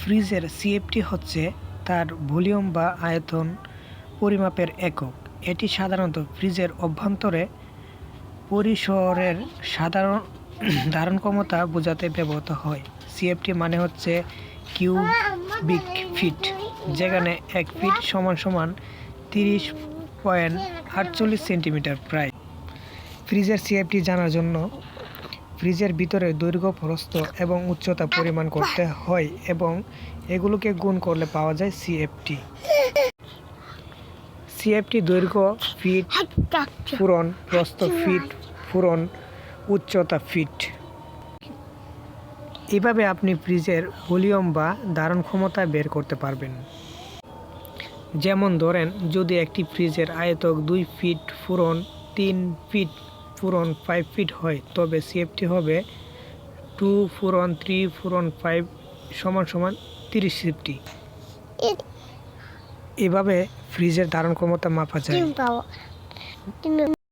ফ্রিজের সিএফটি হচ্ছে তার ভলিউম বা আয়তন পরিমাপের একক। এটি সাধারণত ফ্রিজের অভ্যন্তরে পরিসরের সাধারণ ধারণ ক্ষমতা বোঝাতে ব্যবহৃত হয়। সিএফটি মানে হচ্ছে কিউবিক ফিট যেখানে এক ফিট সমান সমান তিরিশ পয়েন্ট আটচল্লিশ সেন্টিমিটার প্রায়। ফ্রিজের সিএফটি জানার জন্য ফ্রিজের ভিতরে দৈর্ঘ্য, প্রস্থ এবং উচ্চতা পরিমাণ করতে হয় এবং এগুলোকে গুণ করলে পাওয়া যায় সিএফটি সিএফটি দৈর্ঘ্য, ফিট, পূরণ, প্রস্থ, ফিট, পূরণ, উচ্চতা, ফিট। এভাবে আপনি ফ্রিজের ভলিউম বা ধারণ ক্ষমতা বের করতে পারবেন। যেমন ধরেন, যদি একটি ফ্রিজের আয়তক দুই ফিট, পূরণ তিন ফিট পূরণ ফাইভ ফিট হয় তবে সিএফটি হবে টু ফুরন থ্রি পূরণ ফাইভ সমান সমান তিরিশ সেফটি এভাবে ফ্রিজের ধারণ ক্ষমতা মাপা যায়।